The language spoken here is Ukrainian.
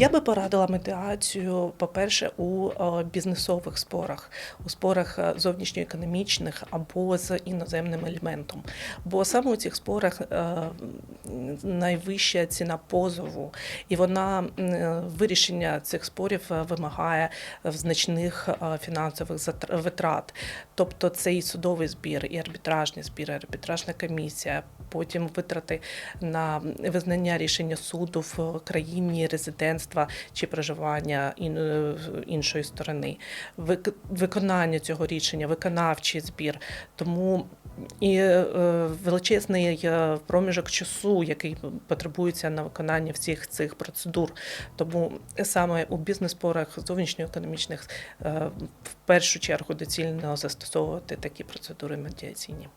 Я би порадила медіацію, по-перше, у е, бізнесових спорах, у спорах е, зовнішньоекономічних або з іноземним елементом. Бо саме у цих спорах е, найвища ціна позову, і вона е, вирішення цих спорів е, вимагає значних е, фінансових витрат. Тобто це і судовий збір, і арбітражний збір, і арбітражна комісія, потім витрати на визнання рішення суду в країні резидентства чи проживання е, іншої сторони, Вик- виконання цього рішення, виконавчий збір. Тому і е, величезний е, проміжок часу, який потребується на виконання всіх цих процедур. Тому саме у бізнес-спорах зовнішньоекономічних е, в першу чергу доцільно застосовувати такі процедури медіаційні.